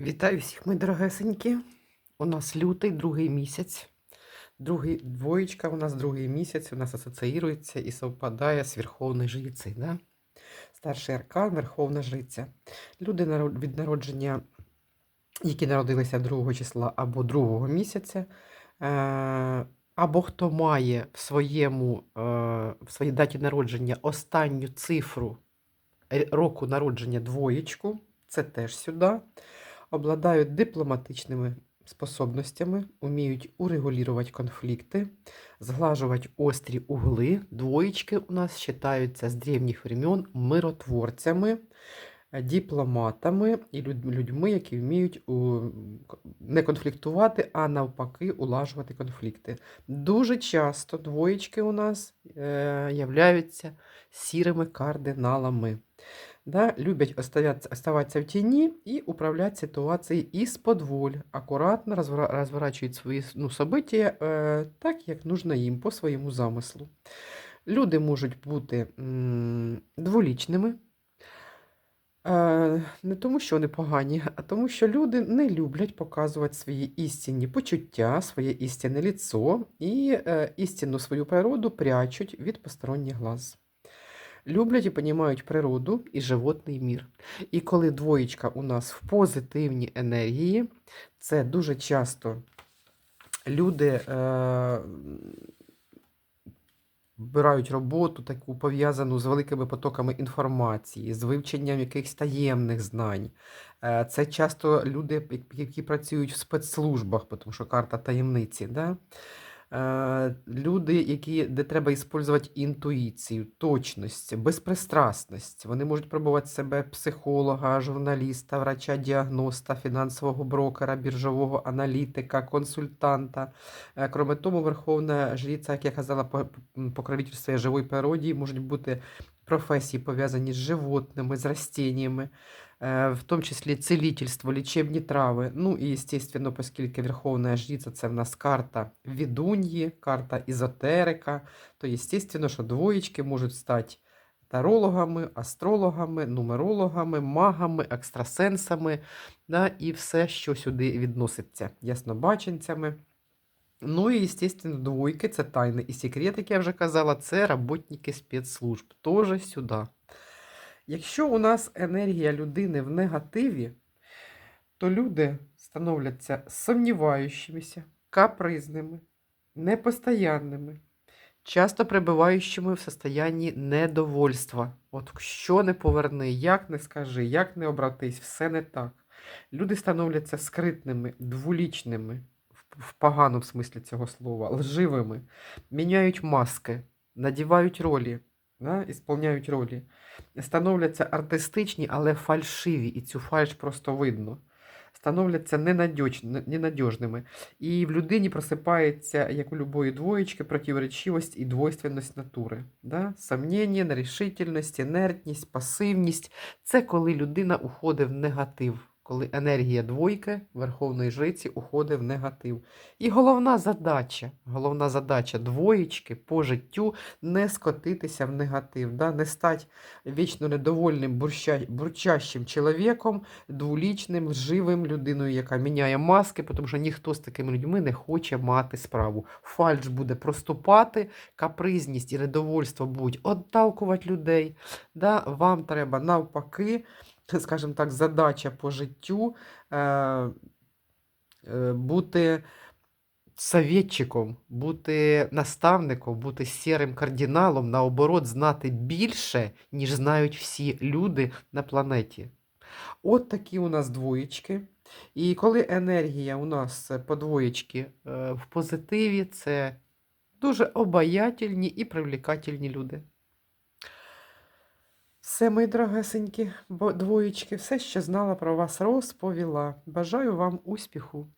Вітаю всіх, мої дорогесенькі. У нас лютий, другий місяць. Другий двоєчка у нас другий місяць у нас асоціюється і совпадає з Верховною Жрицею. Да? Старший аркан, Верховна Жриця. Люди від народження, які народилися 2 числа або 2 місяця, е- або хто має в, своєму, е- в своїй даті народження останню цифру року народження двоєчку, це теж сюди обладають дипломатичними способностями, уміють урегулювати конфлікти, зглажувати острі угли. Двоєчки у нас вважаються з древніх времен миротворцями, дипломатами і людьми, які вміють не конфліктувати, а навпаки улажувати конфлікти. Дуже часто двоєчки у нас е, являються сірими кардиналами да, любят оставаться, в тени и управлять ситуацией из-под воль, аккуратно развра- разворачивают свои ну, события е, так, як нужно їм, по своєму замислу. Люди можуть бути м, дволічними, е, не тому, що вони погані, а тому, що люди не люблять показувати свої істинні почуття, своє істинне ліцо і е, істинну свою природу прячуть від посторонніх глаз люблять і понімають природу і животний мір. І коли двоєчка у нас в позитивній енергії, це дуже часто люди е, вбирають роботу, таку пов'язану з великими потоками інформації, з вивченням якихось таємних знань. Е, Це часто люди, які працюють в спецслужбах, тому що карта таємниці. Да? Люди, які, де треба використовувати інтуїцію, точність, безпристрасність. Вони можуть пробувати себе психолога, журналіста, врача, діагноста, фінансового брокера, біржового аналітика, консультанта. Е, Кроме того, Верховна жріця, як я казала, покровительство живої природі, можуть бути професії пов'язані з животними, з растіннями, е, в тому числі целительство, лічебні трави. Ну і, естественно, оскільки Верховна Жриця це в нас карта відуньї, карта ізотерика, то, естественно, що двоєчки можуть стати тарологами, астрологами, нумерологами, магами, екстрасенсами, да, і все, що сюди відноситься, яснобаченцями. Ну і, естественно, двойки це тайни і секрет, як я вже казала, це роботники спецслужб. Тоже сюди. Якщо у нас енергія людини в негативі, то люди становляться сумніваючимися, капризними, непостоянними, часто перебуваючими в состоянні недовольства. От що не поверни, як не скажи, як не обратись, все не так. Люди становляться скритними, дволічними, в- поганому смислі цього слова, лживими, міняють маски, надівають ролі, да, ісполняють ролі, становляться артистичні, але фальшиві, і цю фальш просто видно. Становляться ненадіжними. І в людині просипається, як у любої двоєчки, противоречивість і двойственність натури. Да? Сомнення, нерішительність, інертність, пасивність це коли людина уходить в негатив, коли енергія двойки Верховної Жриці уходить в негатив. І головна задача, головна задача двоєчки по життю не скотитися в негатив, да? не стати вічно недовольним бурча... бурчащим чоловіком, дволічним, лживим людиною, яка міняє маски, тому що ніхто з такими людьми не хоче мати справу. Фальш буде проступати, капризність і недовольство будуть отталкувати людей. Да? Вам треба навпаки, скажімо так, задача по життю е... е, бути советчиком, бути наставником, бути сірим кардиналом, наоборот, знати більше, ніж знають всі люди на планеті. От такі у нас двоєчки. І коли енергія у нас по двоєчки е, в позитиві, це дуже обаятельні і привлекательні люди. Все, мої дорогесенькі двоєчки, все, що знала про вас, розповіла. Бажаю вам успіху.